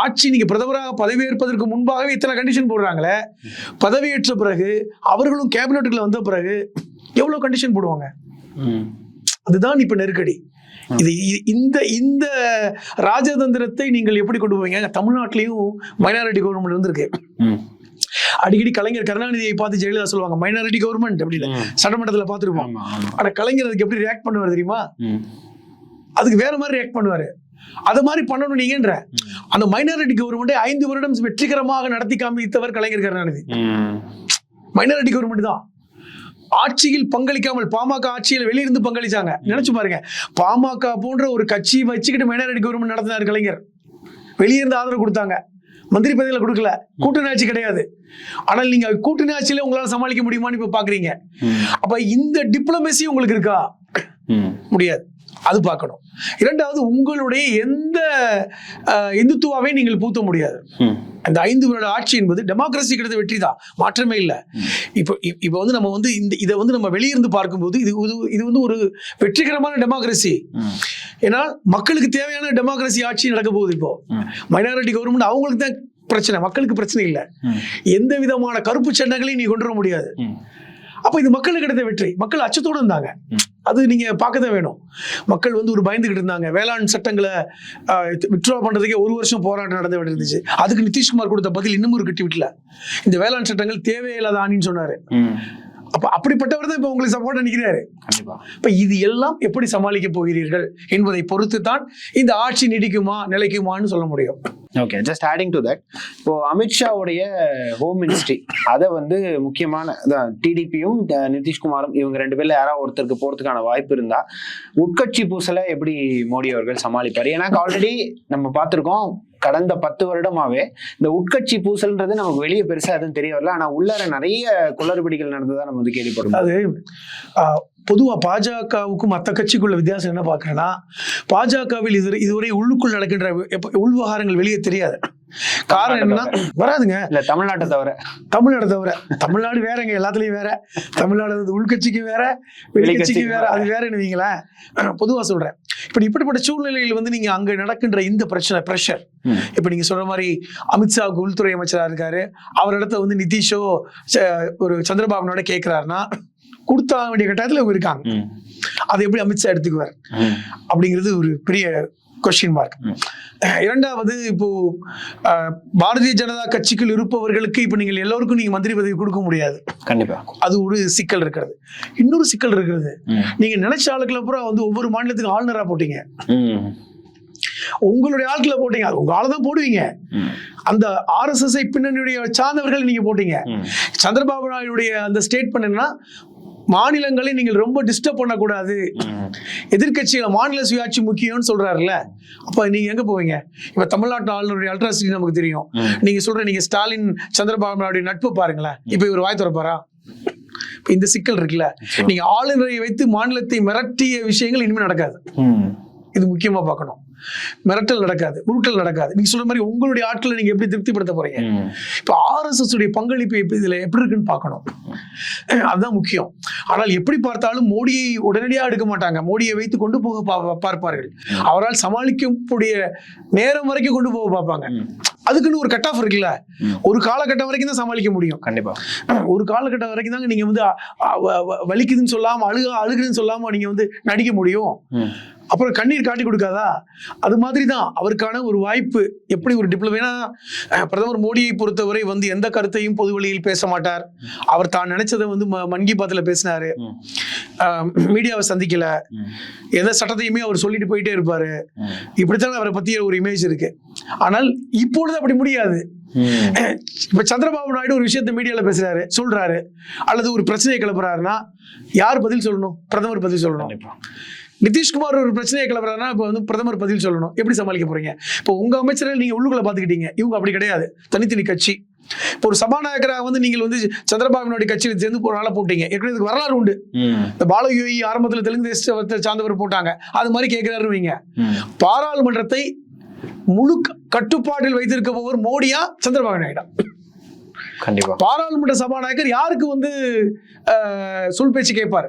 ஆட்சி நீங்க பிரதமராக பதவியேற்பதற்கு முன்பாகவே இத்தனை கண்டிஷன் போடுறாங்களே. பதவியேற்ற பிறகு அவர்களும் கேபினட்டுக்குள்ள வந்த பிறகு எவ்வளவு கண்டிஷன் போடுவாங்க. அதுதான் இப்ப நெருக்கடி. இது இந்த இந்த ராஜதந்திரத்தை நீங்கள் எப்படி கொண்டு போவீங்க? தமிழ்நாட்டிலையும் மைனாரிட்டி கவர்மெண்ட் இருந்திருக்கு. அடிக்கடி கலைஞர் கருணாநிதியை பார்த்து ஜெயலலிதா சொல்லுவாங்க மைனாரிட்டி கவர்மெண்ட் அப்படின்னு. சட்டமன்றத்துல பார்த்துருப்போம். ஆமா ஆமா. ஆனா கலைஞர் அதுக்கு எப்படி ரியாக்ட் பண்ணுவார் தெரியுமா. அதுக்கு வேற மாதிரி ரியாக்ட் பண்ணுவாரு. அது மாதிரி பண்ணணும் நீங்கன்ற. அந்த மைனாரிட்டி கவர்மெண்ட்டை ஐந்து வருடம் வெற்றிகரமாக நடத்தி காமித்தவர் கலைஞர் கருணாநிதி. மைனாரிட்டி கவர்மெண்ட் தான். ஆட்சியில் பங்களிக்காமல் பாமக ஆட்சியில் வெளியிருந்து பங்களிச்சாங்க. நினைச்சு பாருங்க. பாமக போன்ற ஒரு கட்சி வச்சுக்கிட்டு மைனாரிட்டி கவர்மெண்ட் நடத்தினார் கலைஞர். வெளியிருந்து ஆதரவு கொடுத்தாங்க. மந்திரி பதவியில கொடுக்கல. கூட்டணி ஆட்சி கிடையாது. ஆனால் நீங்க கூட்டணி ஆட்சியில உங்களால சமாளிக்க முடியுமான்னு இப்ப பாக்குறீங்க. அப்ப இந்த டிப்ளமேசி உங்களுக்கு இருக்கா. முடியாது. அது பார்க்கணும் இரண்டாவது உங்களுடைய எந்த அஹ், இந்துத்துவாவை நீங்கள் பூத்த முடியாது. அந்த ஐந்து வருட ஆட்சி என்பது டெமோக்ரஸி கிடைத்த வெற்றி தான் மாற்றமே இல்லை இப்போ இப்போ வந்து நம்ம வந்து இந்த இதை வந்து நம்ம வெளியிருந்து பார்க்கும்போது இது இது- வந்து ஒரு வெற்றிகரமான டெமோக்ரஸி. ஏன்னா மக்களுக்கு தேவையான டெமோக்ரஸி ஆட்சி நடக்க போகுது இப்போ. மைனாரிட்டி கவர்மெண்ட் அவங்களுக்கு தான் பிரச்சனை மக்களுக்கு பிரச்சனை இல்லை. எந்த விதமான கருப்பு சட்டங்களையும் நீ கொண்டு வர முடியாது. அப்ப இது மக்களுக்கு கிடைத்த வெற்றி. மக்கள் அச்சத்தோடு இருந்தாங்க. அது நீங்க பார்க்க தான் வேணும். மக்கள் வந்து ஒரு பயந்துகிட்டு இருந்தாங்க. வேளாண் சட்டங்களை வித்ட்ரா பண்றதுக்கே ஒரு வருஷம் போராட்டம் நடந்து இருந்துச்சு அதுக்கு நிதிஷ்குமார் கொடுத்த பதில் இன்னும் ஒரு கட்டி விட்டல. இந்த வேளாண் சட்டங்கள் தேவையில்லாத ஆணின்னு சொன்னாரு. அப்ப அப்படிப்பட்டவர் தான் இப்ப உங்களுக்கு சப்போர்ட் நிற்கிறாரு இப்ப இது எல்லாம் எப்படி சமாளிக்க போகிறீர்கள் என்பதை பொறுத்து தான் இந்த ஆட்சி நீடிக்குமா நிலைக்குமான்னு சொல்ல முடியும். Okay just adding to that இப்போ அமித்ஷாவுடைய ஹோம் மினிஸ்ட்ரி அதை வந்து முக்கியமான டிடிபியும் நிதிஷ்குமாரும் இவங்க ரெண்டு பேர்ல யாராவது ஒருத்தருக்கு போறதுக்கான வாய்ப்பு இருந்தா உட்கட்சி பூசலை எப்படி மோடி அவர்கள் சமாளிப்பார்? ஏன்னா ஆல்ரெடி நம்ம பார்த்துருக்கோம் கடந்த பத்து வருடமாவே இந்த உட்கட்சி பூசல்ன்றது நமக்கு வெளியே பெருசா எதுவும் தெரிய வரல. ஆனா உள்ளார நிறைய குளறுபடிகள் நடந்ததா நம்ம வந்து கேள்விப்படுறோம் அது ஆஹ், பொதுவா பாஜகவுக்கும் மற்ற கட்சிக்குள்ள வித்தியாசம் என்ன பார்க்கறேன்னா பாஜகவில் இது இதுவரை உள்ளுக்குள் நடக்கின்ற உள்விவகாரங்கள் வெளியே தெரியாது. காரணம் என்னன்னா வராதுங்க. இல்ல தமிழ்நாட்டை தவிர. தமிழ்நாடு தவிர. தமிழ்நாடு வேறங்க எல்லாத்துலயும் வேற. தமிழ்நாடு உள்கட்சிக்கு வேற வெளிக்கட்சிக்கு வேற அது வேறன்னு வைங்களேன். பொதுவா சொல்றேன். இப்படி இப்படிப்பட்ட சூழ்நிலையில் வந்து நீங்க அங்க நடக்கின்ற இந்த பிரச்சனை பிரஷர். இப்ப நீங்க சொல்ற மாதிரி அமித்ஷாவுக்கு உள்துறை அமைச்சரா இருக்காரு. அவர் இடத்த வந்து நிதிஷோ ஒரு சந்திரபாபுனோட கேட்கிறாருன்னா கொடுத்தா வேண்டிய கட்டாயத்துல இவங்க இருக்காங்க. அதை எப்படி அமித்ஷா எடுத்துக்குவார். அப்படிங்கிறது ஒரு பெரிய கொஸ்டின் மார்க். இரண்டாவது இப்போ பாரதிய ஜனதா கட்சிக்குள் இருப்பவர்களுக்கு இப்போ நீங்கள் எல்லோருக்கும் நீங்க மந்திரி பதவி கொடுக்க முடியாது கண்டிப்பா அது ஒரு சிக்கல் இருக்கிறது இன்னொரு சிக்கல் இருக்கிறது. நீங்க நினைச்ச ஆளுக்களை பூரா வந்து ஒவ்வொரு மாநிலத்துக்கும் ஆளுநரா போட்டீங்க. உங்களுடைய ஆட்களை போட்டீங்க உங்க ஆளை தான் போடுவீங்க. அந்த ஆர்எஸ்எஸ்ஐ பின்னணியுடைய சார்ந்தவர்கள் நீங்க போட்டீங்க. சந்திரபாபு நாயுடைய அந்த ஸ்டேட்மெண்ட் என்னன்னா மாநிலங்களை நீங்கள் ரொம்ப டிஸ்டர்ப் பண்ணக்கூடாது. ம். எதிர்க்கட்சியில மாநில சுயாட்சி முக்கியம்னு சொல்றாருல்ல. அப்ப நீங்க எங்க போவீங்க? இப்ப தமிழ்நாட்டு ஆளுநருடைய அல்ட்ராசிட்டி நமக்கு தெரியும். நீங்க சொல்ற நீங்க ஸ்டாலின் சந்திரபாபு நாயுடைய நட்பு பாருங்களேன். இப்ப இவர் வாய் திறப்பாரா? இப்ப இந்த சிக்கல் இருக்குல்ல. நீங்க ஆளுநரை வைத்து மாநிலத்தை மிரட்டிய விஷயங்கள் இனிமே நடக்காது. இது முக்கியமா பார்க்கணும். மிரட்டல் நடக்காது உருட்டல் நடக்காது. நீங்க சொல்ற மாதிரி உங்களுடைய ஆட்களை நீங்க எப்படி திருப்திப்படுத்த போறீங்க? ம். இப்ப ஆர்எஸ்எஸ் உடைய பங்களிப்பு இப்ப இதுல எப்படி இருக்குன்னு பார்க்கணும். அதுதான் முக்கியம். ஆனால் எப்படி பார்த்தாலும் மோடியை உடனடியாக எடுக்க மாட்டாங்க. மோடியை வைத்து கொண்டு போக பார்ப்பார்கள். அவரால் சமாளிக்கக்கூடிய நேரம் வரைக்கும் கொண்டு போக பார்ப்பாங்க. அதுக்குன்னு ஒரு கட் ஆஃப் இருக்குல்ல. ஒரு காலகட்டம் வரைக்கும் தான் சமாளிக்க முடியும். கண்டிப்பா. (clears throat) ஒரு காலகட்டம் வரைக்கும் தாங்க நீங்க வந்து வலிக்குதுன்னு சொல்லாம அழுக அழுகுதுன்னு சொல்லாம நீங்க வந்து நடிக்க முடியும். அப்புறம் கண்ணீர் காட்டி கொடுக்காதா? அது மாதிரி தான் அவருக்கான ஒரு வாய்ப்பு. எப்படி ஒரு டிப்ளமோ ஏன்னா அஹ், பிரதமர் மோடியை பொறுத்தவரை வந்து எந்த கருத்தையும் பொது வழியில் பேச மாட்டார். அவர் தான் நினைச்சதை வந்து மன் கி பாத்தில் பேசினாரு. மீடியாவை சந்திக்கல. எந்த சட்டத்தையுமே அவர் சொல்லிட்டு போயிட்டே இருப்பாரு. இப்படித்தான் அவரை பத்திய ஒரு இமேஜ் இருக்கு. ஆனால் இப்பொழுது அப்படி முடியாது. இப்ப சந்திரபாபு நாயுடு ஒரு விஷயத்தை மீடியால பேசுறாரு சொல்றாரு அல்லது ஒரு பிரச்சனையை கிளப்புறாருன்னா யார் பதில் சொல்லணும்? பிரதமர் பதில் சொல்லணும். நிதிஷ்குமார் ஒரு பிரச்சனையை கிளப்புறாருன்னா இப்போ வந்து பிரதமர் பதில் சொல்லணும். எப்படி சமாளிக்க போறீங்க? இப்போ உங்க அமைச்சர்கள் நீங்க உள்ளுக்குள்ள பாத்துக்கிட்டீங்க. இவங்க அப்படி கிடையாது. தனித்தனி கட்சி. இப்போ ஒரு சபாநாயகராக வந்து நீங்கள் வந்து சந்திரபாபு நாயுடு கட்சியில் சேர்ந்து ஒரு ஆளை போட்டீங்க. ஏற்கனவே வரலாறு உண்டு. இந்த பாலயோகி ஆரம்பத்தில் தெலுங்கு தேசத்தை சார்ந்தவர் போட்டாங்க. அது மாதிரி கேட்கிறாரு வைங்க. ம். பாராளுமன்றத்தை முழு கட்டுப்பாட்டில் வைத்திருப்பவர் மோடியா சந்திரபாபு நாயுடா? கண்டிப்பா. பாராளுமன்ற சபாநாயகர் யாருக்கு வந்து சொல் பேச்சு கேட்பாரு?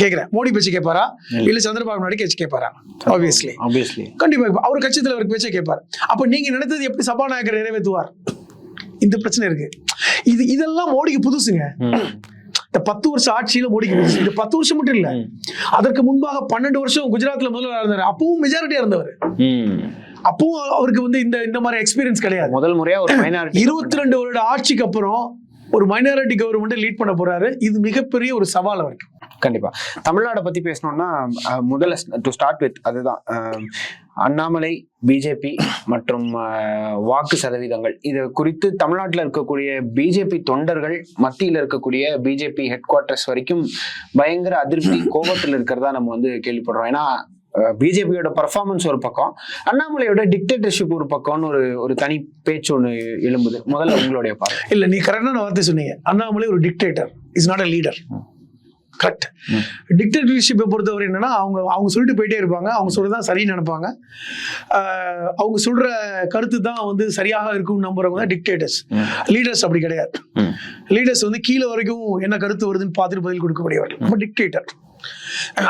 கேக்குறேன் மோடி பேச்சு கேட்பாரா? இல்ல. சந்திரபாபு நாயுடு பேச்சு கேட்பாரா? ஆப்வியஸ்லி ஆப்வியஸ்லி கண்டிப்பா அவர் கட்சி தலைவர் பேச்சை கேட்பார். அப்ப நீங்க நினைத்தது எப்படி சபாநாயகர் நிறைவேற்றுவார்? இந்த பிரச்சனை இருக்கு. இது இதெல்லாம் மோடிக்கு புதுசுங்க. இந்த பத்து வருஷம் ஆட்சியில மோடிக்கு புதுசு இந்த பத்து வருஷம் மட்டும் இல்ல. அதற்கு முன்பாக பன்னெண்டு வருஷம் குஜராத்ல முதல்வர் இருந்தாரு அப்பவும் மெஜாரிட்டியா இருந்தவர். அப்பவும் அவருக்கு வந்து இந்த இந்த மாதிரி எக்ஸ்பீரியன்ஸ் கிடையாது. முதல் முறையா ஒரு இருபத்தி ரெண்டு வருட ஆட்சிக்கு அப்புறம் ஒரு மைனாரிட்டி கவர்மெண்ட் லீட் பண்ண போறாரு. இது மிகப்பெரிய ஒரு சவால் அவருக்கு. கண்டிப்பா. தமிழ்நாடை பத்தி பேசணும்னா முதல்ல டு ஸ்டார்ட் வித் அதுதான். அண்ணாமலை பிஜேபி மற்றும் வாக்கு சதவீதங்கள். இது குறித்து தமிழ்நாட்டில் இருக்கக்கூடிய பிஜேபி தொண்டர்கள் மத்தியில் இருக்கக்கூடிய பிஜேபி ஹெட் குவார்ட்டர்ஸ் வரைக்கும் பயங்கர அதிருப்தி (laughs) கோபத்தில் இருக்கிறதா நம்ம வந்து கேள்விப்படுறோம். ஏன்னா பிஜேபியோட பர்ஃபார்மன்ஸ் ஒரு பக்கம் அண்ணாமலையோட டிக்டேட்டர்ஷிப் ஒரு பக்கம்னு ஒரு ஒரு தனி பேச்சு ஒன்று எழும்புது. முதல்ல உங்களுடைய பார்வை. இல்ல நீ கரெக்டான வார்த்தை சொன்னீங்க. அண்ணாமலை ஒரு dictator is not a leader correct hmm. டிக்டேட்டர்ஷிப்பை பொறுத்தவரை என்னன்னா அவங்க அவங்க சொல்லிட்டு போயிட்டே இருப்பாங்க. அவங்க சொல்றதுதான் சரின்னு நினைப்பாங்க. அவங்க சொல்ற கருத்து தான் வந்து சரியாக இருக்கும்னு நம்புறவங்க தான் டிக்டேட்டர்ஸ். லீடர்ஸ் அப்படி கிடையாது. லீடர்ஸ் வந்து கீழே வரைக்கும் என்ன கருத்து வருதுன்னு பார்த்துட்டு பதில் கொடுக்கக்கூடியவர்கள் நம்ம டிக்டேட்டர்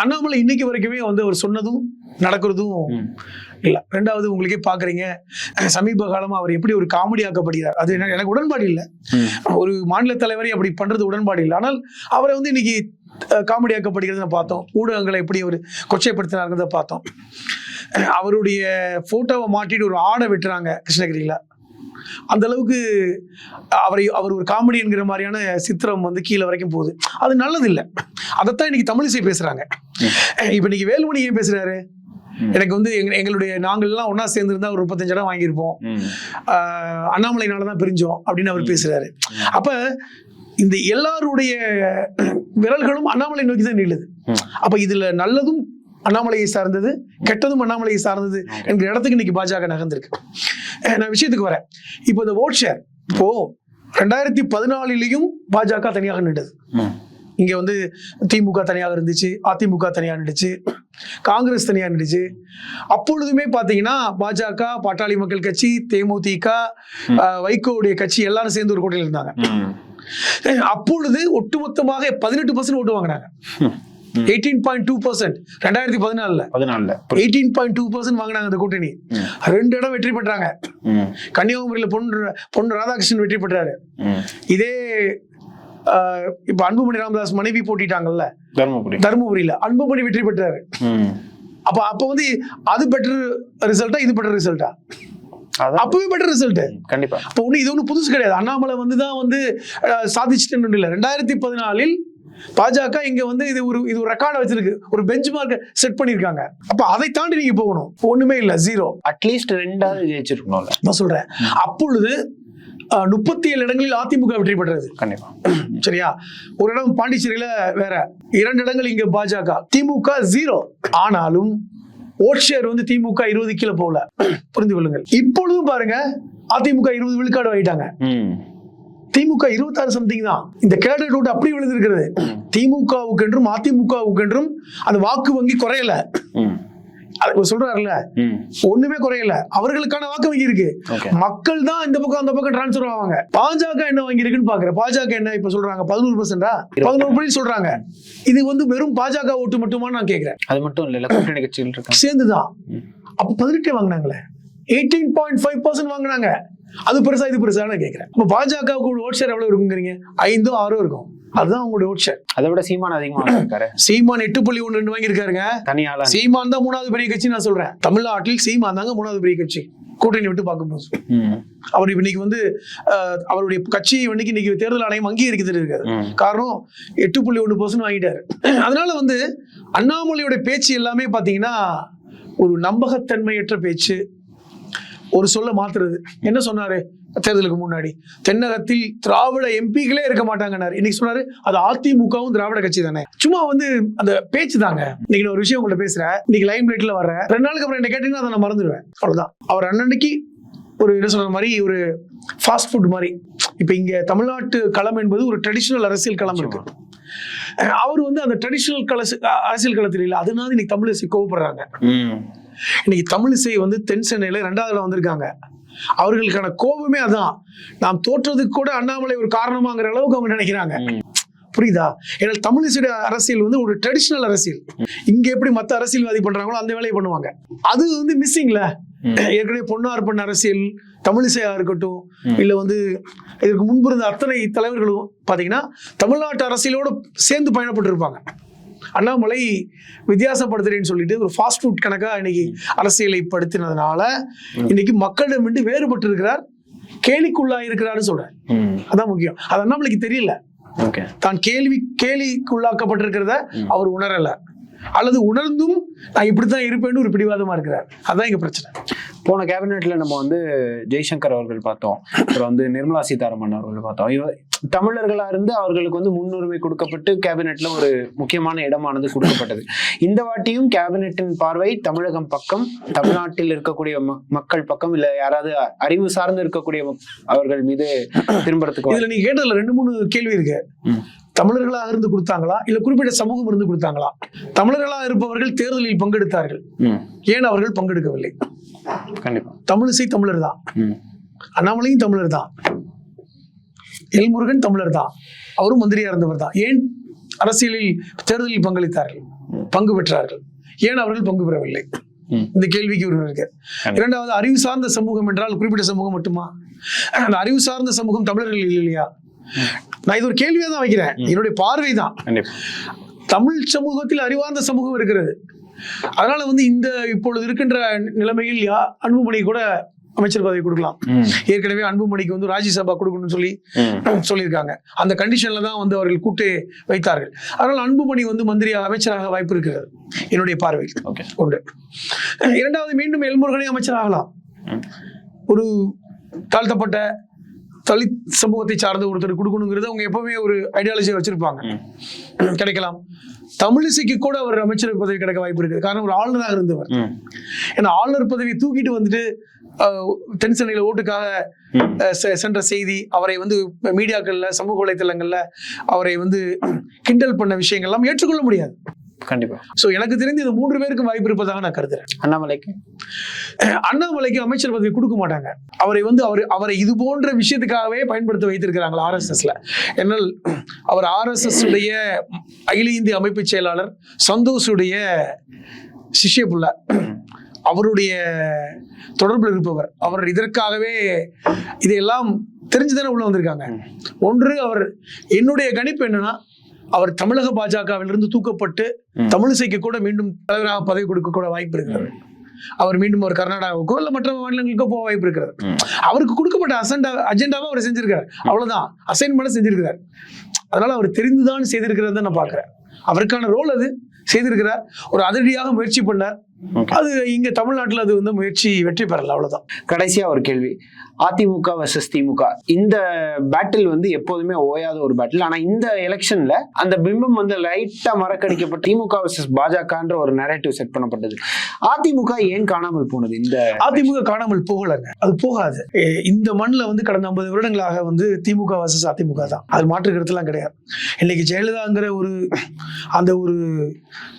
அண்ணாமலை இன்னைக்கு வரைக்குமே வந்து அவர் சொன்னதும் நடக்கிறதும். இல்ல. ரெண்டாவது உங்களுக்கே பாக்குறீங்க சமீப காலமா அவர் எப்படி ஒரு காமெடி ஆக்கப்படுகிறார். அது எனக்கு உடன்பாடு இல்லை. ஒரு மாநில தலைவரை அப்படி பண்றது உடன்பாடு இல்லை. ஆனால் அவரை வந்து இன்னைக்கு காமெடி ஆக்கப்படுகிறத பார்த்தோம். ஊடகங்களை எப்படி அவர் கொச்சைப்படுத்தினாருங்கிறத பார்த்தோம். அவருடைய போட்டோவை மாட்டிட்டு ஒரு ஆடை வெட்டுறாங்க கிருஷ்ணகிரியில. அந்த அளவுக்கு அவரை அவர் ஒரு காமெடி என்கிற மாதிரியான சித்திரம் வந்து கீழே வரைக்கும் போகுது. அது நல்லது இல்லை அதைத்தான் இன்னைக்கு தமிழிசை பேசுறாங்க. இப்ப இன்னைக்கு வேலுமணி ஏன் பேசுறாரு. எனக்கு வந்து எங்க- எங்களுடைய நாங்கள் எல்லாம் ஒண்ணா சேர்ந்து இருந்தா ஒரு முப்பத்தஞ்சு இடம் வாங்கியிருப்போம். அண்ணாமலைனால தான் பிரிஞ்சோம் அப்படின்னு அவர் பேசுறாரு. அப்ப இந்த எல்லாருடைய விரல்களும் அண்ணாமலை நோக்கி தான் நீளுது. அப்ப இதுல நல்லதும் அண்ணாமலையை சார்ந்தது கெட்டதும் அண்ணாமலையை சார்ந்தது என்கிற இடத்துக்கு இன்னைக்கு பாஜக நகர்ந்திருக்கு. நான் விஷயத்துக்கு வரேன். இப்போ இந்த ஓட் ஷேர் இப்போ ரெண்டாயிரத்தி பதினாலிலையும் பாஜக தனியாக நின்றது. இங்க வந்து திமுக தனியாக இருந்துச்சு அதிமுக தனியாக இருந்துச்சு காங்கிரஸ் தனியாக இருந்துச்சு அப்பொழுதுமே பார்த்தீங்கன்னா பாஜக பாட்டாளி மக்கள் கட்சி தேமுதிக அஹ், வைகோவுடைய கட்சி எல்லாரும் சேர்ந்து ஒரு கூட்டணியில் இருந்தாங்க. அப்பொழுது ஒட்டுமொத்தமாக பதினெட்டு பர்சன்ட் ஓட்டு வாங்கினாங்க. எயிட்டீன் பாயிண்ட் டூ பர்சன்ட் ரெண்டாயிரத்தி பதினாலுல. பதினாலுல. எயிட்டீன் பாயிண்ட் டூ பர்சன்ட் வாங்கினாங்க அந்த கூட்டணி. ரெண்டு இடம் வெற்றி பெற்றாங்க. கன்னியாகுமரியில பொண்ணு பொண்ணு ராதாகிருஷ்ணன் வெற்றி பெற்றாரு. இதே இப்ப அன்புமணி ராமதாஸ் மனைவி போட்டிட்டாங்கல்ல. தருமபுரி. தருமபுரியில அன்புமணி வெற்றி பெற்றாரு. அப்ப அப்ப வந்து அது பெட்டர் ரிசல்ட்டா இது பெட்டர் ரிசல்ட்டா அப்பவே பெட்டர் ரிசல்ட் கண்டிப்பா. அப்போ ஒண்ணு இது ஒன்றும் புதுசு கிடையாது. அண்ணாமலை வந்து தான் வந்து சாதிச்சுட்டு இல்லை. ரெண்டாயிரத்தி பதினாலில் பாஜக இங்க வந்து இது ஒரு இது ஒரு ரெக்கார்டை வச்சிருக்கு. ஒரு பெஞ்ச் மார்க் செட் பண்ணியிருக்காங்க. அப்ப அதை தாண்டி நீங்க போகணும். ஒண்ணுமே இல்லை. ஜீரோ அட்லீஸ்ட் ரெண்டாவது ஜெயிச்சிருக்கணும்ல. நான் சொல்றேன். அப்பொழுது முப்பத்தி ஏழு இடங்களில் அதிமுக வெற்றி பெற்றது. கண்டிப்பா. (clears throat) சரியா? ஒரு இடம் பாண்டிச்சேரியில வேற. இரண்டு இடங்கள் இங்க பாஜக. திமுக ஜீரோ ஆனாலும் ஓட் ஷேர் வந்து திமுக இருபது கீழே போகல. புரிந்து கொள்ளுங்கள். இப்பொழுதும் பாருங்க அதிமுக இருபது விழுக்காடு ஆயிட்டாங்க ம். திமுக இருபத்தாறு சம்திங் தான். இந்த கேடட் ஓட்டு அப்படி விழுந்திருக்கிறது. திமுகவுக்கு என்றும் அதிமுகவுக்கு என்றும் அந்த வாக்கு வங்கி குறையல. சொல்றாருல்ல. ஒண்ணுமே குறையல. அவர்களுக்கான வாக்கு வங்கி இருக்கு. மக்கள் தான் இந்த பக்கம் அந்த பக்கம் டிரான்ஸ்ஃபர் ஆவாங்க. பாஜக என்ன வாங்கி இருக்குன்னு பாக்குறேன். பாஜக என்ன இப்ப சொல்றாங்க? பதினோரு பர்சன்டா பதினோரு படி சொல்றாங்க. இது வந்து வெறும் பாஜக ஓட்டு மட்டுமா நான் கேக்குறேன். அது மட்டும் இல்ல கூட்டணி கட்சிகள் இருக்காங்க. சேர்ந்துதான். அப்ப பதினெட்டே வாங்கினாங்களே. எயிட்டீன் பாயிண்ட் ஃபைவ் பர்சன்ட் வாங்கினாங்க. அது பெருசா இது பெருசா நான் கேக்குறேன். அப்ப பாஜகவுக்கு ஓட் ஷேர் எவ்வளவு இருக்குங்கிறீங்க? ஐந்தோ ஆறோ இருக்கும். அதுதான் ஓட் ஷேர் அதை விட சீமான் அதிகமா இருக்காரு (clears throat) சீமான் எட்டு புள்ளி ஒன்று ரெண்டு வாங்கியிருக்காருங்க. தனியாளா சீமான் தான் மூணாவது பெரிய கட்சி நான் சொல்றேன். தமிழ்நாட்டில் சீமான் தாங்க மூணாவது பெரிய கட்சி. கூட்டணி விட்டு பார்க்கும்போது. அவர் இன்னைக்கு வந்து அவருடைய கட்சி இன்னைக்கு இன்னைக்கு தேர்தல் ஆணையம் அங்கீகரிக்கிறது இருக்காரு. ம். காரணம் எட்டு புள்ளி ஒன்று பர்சன்ட் வாங்கிட்டாரு. (clears throat) அதனால வந்து அண்ணாமலையோட பேச்சு எல்லாமே பார்த்தீங்கன்னா ஒரு நம்பகத்தன்மையற்ற பேச்சு. ஒரு சொல்ல மாத்துறது. என்ன சொன்னாரு? தேர்தலுக்கு முன்னாடி. தென்னகத்தில் திராவிட எம்பிகளே இருக்க மாட்டாங்கன்னாரு. இன்னைக்கு சொன்னாரு அது அதிமுகவும் திராவிட கட்சி தானே. சும்மா வந்து அந்த பேச்சு தாங்க. இன்னைக்கு ஒரு விஷயம் உங்கள்ட்ட பேசுறேன். இன்னைக்கு லைம் லைட்ல வர்றேன். ரெண்டு நாளுக்கு அப்புறம் என்ன கேட்டீங்கன்னா அதை நான் மறந்துடுவேன். அவ்வளவுதான். அவர் அன்னன்னைக்கு ஒரு என்ன சொல்ற மாதிரி ஒரு ஃபாஸ்ட் ஃபுட் மாதிரி. இப்போ இங்க தமிழ்நாட்டு களம் என்பது ஒரு ட்ரெடிஷனல் அரசியல் களம் இருக்கு. அவர் வந்து அந்த ட்ரெடிஷனல் கலசு அஹ் அரசியல் களத்தில் இல்லை. அதனால இன்னைக்கு தமிழிசை கோவப்படுறாங்க. இன்னைக்கு தமிழிசை வந்து தென் சென்னையில ரெண்டாவதுல வந்திருக்காங்க. அவர்களுக்கான கோபமே அதான். நாம் தோற்றதுக்கு கூட அண்ணாமலை ஒரு காரணமாங்கிற அளவுக்கு அவங்க நினைக்கிறாங்க. புரியுதா? ஏன்னா தமிழிசையோட அரசியல் வந்து ஒரு ட்ரெடிஷனல் அரசியல். இங்க எப்படி மத்த அரசியல்வாதி பண்றாங்களோ அந்த வேலையை பண்ணுவாங்க. அது வந்து மிஸ்ஸிங்ல. ஏற்கனவே பொன்னார் பண்ண அரசியல் தமிழிசையா இருக்கட்டும். இல்ல வந்து இதற்கு முன்பு இருந்த அத்தனை தலைவர்களும் பாத்தீங்கன்னா தமிழ்நாட்டு அரசியலோட சேர்ந்து பயணப்பட்டு இருப்பாங்க அண்ணாமலை வித்தியாசப்படுத்துறேன்னு சொல்லிட்டு ஒரு ஃபாஸ்ட் ஃபுட் கணக்கா இன்னைக்கு அரசியலை படுத்தினதுனால இன்னைக்கு மக்களிடமின்றி வேறுபட்டு இருக்கிறார் கேலிக்குள்ளா இருக்கிறாருன்னு சொல்றேன். அதான் முக்கியம். அது அண்ணாமலைக்கு தெரியல. ஓகே. தான் கேள்வி கேலிக்குள்ளாக்கப்பட்டிருக்கிறத அவர் உணரல. அல்லது உணர்ந்தும் நான் இப்படித்தான் இருப்பேன்னு ஒரு பிடிவாதமா இருக்கிறார். அதான் எங்க பிரச்சனை. போன கேபினெட்ல நம்ம வந்து ஜெய்சங்கர் அவர்கள் பார்த்தோம். அப்புறம் வந்து நிர்மலா சீதாராமன் அவர்கள் பார்த்தோம். இவ தமிழர்களா இருந்து அவர்களுக்கு வந்து முன்னுரிமை கொடுக்கப்பட்டு கேபினெட்ல ஒரு முக்கியமான இடமானது கொடுக்கப்பட்டது. இந்த வாட்டியும் கேபினெட்டின் பார்வை தமிழகம் பக்கம் தமிழ்நாட்டில் இருக்கக்கூடிய மக்கள் பக்கம் இல்ல யாராவது அறிவு சார்ந்து இருக்கக்கூடிய அவர்கள் மீது திரும்புறதுக்கு இதுல நீங்க கேட்டதுல ரெண்டு மூணு கேள்வி இருக்கு. தமிழர்களாக இருந்து கொடுத்தாங்களா? இல்ல குறிப்பிட்ட சமூகம் இருந்து கொடுத்தாங்களா? தமிழர்களாக இருப்பவர்கள் தேர்தலில் பங்கெடுத்தார்கள். ஏன் அவர்கள் பங்கெடுக்கவில்லை? கண்டிப்பா. தமிழிசை தமிழர் தான். அண்ணாமலையும் தமிழர் தான் எல்முருகன் தமிழர் தான் அவரும் மந்திரியா இருந்தவர் தான் ஏன்? அரசியலில் தேர்தலில் பங்களித்தார்கள். பங்கு பெற்றார்கள். ஏன் அவர்கள் பங்கு பெறவில்லை. இந்த கேள்விக்கு ஒரு இருக்கு. இரண்டாவது அறிவு சார்ந்த சமூகம் என்றால் குறிப்பிட்ட சமூகம் மட்டுமா? அந்த அறிவு சார்ந்த சமூகம் தமிழர்கள் இல்லையா? நான் இது ஒரு கேள்வியா தான் வைக்கிறேன் என்னுடைய பார்வை தான் தமிழ் சமூகத்தில் அறிவார்ந்த சமூகம் இருக்கிறது. அதனால வந்து இந்த இப்பொழுது இருக்கின்ற நிலைமையில் யா அன்புமணி கூட அமைச்சர் பதவி கொடுக்கலாம். ஏற்கனவே அன்புமணிக்கு வந்து ராஜ்யசபா கொடுக்கணும்னு சொல்லி. சொல்லியிருக்காங்க. அந்த கண்டிஷன்ல தான் வந்து அவர்கள் கூட்டு வைத்தார்கள். அதனால் அன்புமணி வந்து மந்திரியாக அமைச்சராக வாய்ப்பு இருக்கிறது. என்னுடைய பார்வையில். ஓகே. உண்டு. இரண்டாவது மீண்டும் எல்முருகனே அமைச்சராகலாம். ம். ஒரு தாழ்த்தப்பட்ட தலித் சமூகத்தை சார்ந்த ஒருத்தர் கொடுக்கணுங்கிறது அவங்க எப்பவுமே ஒரு ஐடியாலஜியை வச்சிருப்பாங்க. கிடைக்கலாம். தமிழிசைக்கு கூட அவர் அமைச்சர் பதவி கிடைக்க வாய்ப்பு இருக்குது. காரணம் ஒரு ஆளுநராக இருந்தவர். ஏன்னா ஆளுநர் பதவியை தூக்கிட்டு வந்துட்டு தென் சென்னையில ஓட்டுக்காக சென்ற செய்தி அவரை வந்து மீடியாக்கள்ல சமூக வலைத்தளங்கள்ல அவரை வந்து கிண்டல் பண்ண விஷயங்கள்லாம் ஏற்றுக்கொள்ள முடியாது. கண்டிப்பா. சோ எனக்கு தெரிந்து இந்த மூன்று பேருக்கும் வாய்ப்பு இருப்பதாக நான் கருதுறேன். அண்ணாமலைக்கு? அண்ணாமலைக்கு அமைச்சர் பதவி கொடுக்க மாட்டாங்க. அவரை வந்து அவர் அவரை இது போன்ற விஷயத்துக்காகவே பயன்படுத்த வைத்திருக்கிறாங்களா ஆர்எஸ்எஸ்ல என்னால் அவர் ஆர்எஸ்எஸ் உடைய அகில இந்திய அமைப்பு செயலாளர் சந்தோஷுடைய சிஷ்ய புள்ள. அவருடைய தொடர்பில் இருப்பவர். அவர் இதற்காகவே இதையெல்லாம் தெரிஞ்சுதானே உள்ள வந்திருக்காங்க. ஒன்று அவர் என்னுடைய கணிப்பு என்னன்னா அவர் தமிழக பாஜகவிலிருந்து தூக்கப்பட்டு. தமிழிசைக்கு கூட மீண்டும் தலைவராக பதவி கொடுக்க கூட வாய்ப்பு இருக்கிறது. அவர் மீண்டும் ஒரு கர்நாடகாவுக்கோ இல்ல மற்ற மாநிலங்களுக்கோ போக வாய்ப்பு இருக்கிறது. ம். அவருக்கு கொடுக்கப்பட்ட அசண்டா அஜெண்டாவை அவர் செஞ்சிருக்காரு அவ்வளவுதான். அசைன்மெண்ட் செஞ்சிருக்கிறார். அதனால அவர் தெரிந்துதான் செய்திருக்கிறத நான் பாக்குறேன் அவருக்கான ரோல் அது. செய்திருக்கிறார். ஒரு அதிரடியாக முயற்சி பண்ணார். அது இங்க தமிழ்நாட்டுல அது வந்து முயற்சி வெற்றி பெறல அவ்வளவுதான். கடைசியா ஒரு கேள்வி. அதிமுக வர்சஸ் திமுக. இந்த பேட்டில் வந்து எப்போதுமே ஓயாத ஒரு பேட்டில் ஆனா இந்த எலெக்ஷன்ல அந்த பிம்பம் வந்து லைட்டா மறக்கடிக்கப்பட்டு திமுக வர்சஸ் பாஜகன்ற ஒரு நரேட்டிவ் செட் பண்ணப்பட்டது. அதிமுக ஏன் காணாமல் போனது இந்த அதிமுக காணாமல் போகலங்க. அது போகாது. இந்த மண்ணில் வந்து கடந்த ஐம்பது வருடங்களாக வந்து திமுக வர்சஸ் அதிமுக தான். அது மாற்று கருத்துலாம் கிடையாது. இன்னைக்கு ஜெயலலிதாங்கிற ஒரு அந்த ஒரு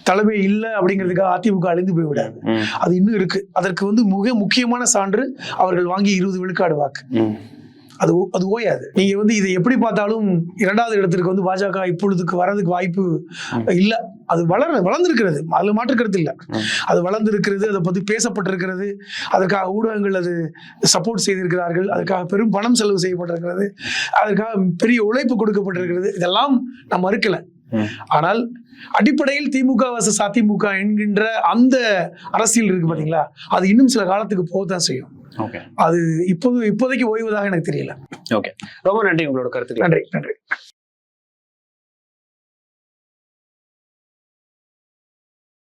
தலைமை இல்லை அப்படிங்கிறதுக்காக அதிமுக அழிந்து போய் விடாது ம், அது இன்னும் இருக்கு. அதற்கு வந்து மிக முக்கியமான சான்று அவர்கள் வாங்கி இருபது விழுக்காடு. வாக்கு ம், அது அது ஓயாது. நீங்க வந்து இதை எப்படி பார்த்தாலும் இரண்டாவது இடத்திற்கு வந்து பாஜக இப்பொழுதுக்கு வரதுக்கு வாய்ப்பு இல்ல. அது வளர வளர்ந்திருக்கிறது. அதுல மாற்று கருத்து இல்ல. அது வளர்ந்திருக்கிறது அதை பத்தி பேசப்பட்டிருக்கிறது அதற்காக ஊடகங்கள் அது சப்போர்ட் செய்திருக்கிறார்கள் அதற்காக பெரும் பணம் செலவு செய்யப்பட்டிருக்கிறது அதற்காக பெரிய உழைப்பு கொடுக்கப்பட்டிருக்கிறது. இதெல்லாம் நான் மறுக்கல. ஆனால் அடிப்படையில் திமுக வசஸ் அதிமுக என்கின்ற அந்த அரசியல் இருக்கு பாத்தீங்களா? அது இன்னும் சில காலத்துக்கு போகத்தான் செய்யும். அது இப்போது இப்போதைக்கு ஓய்வதாக எனக்கு தெரியல. ஓகே ரொம்ப நன்றி உங்களோட கருத்துக்கள். நன்றி நன்றி.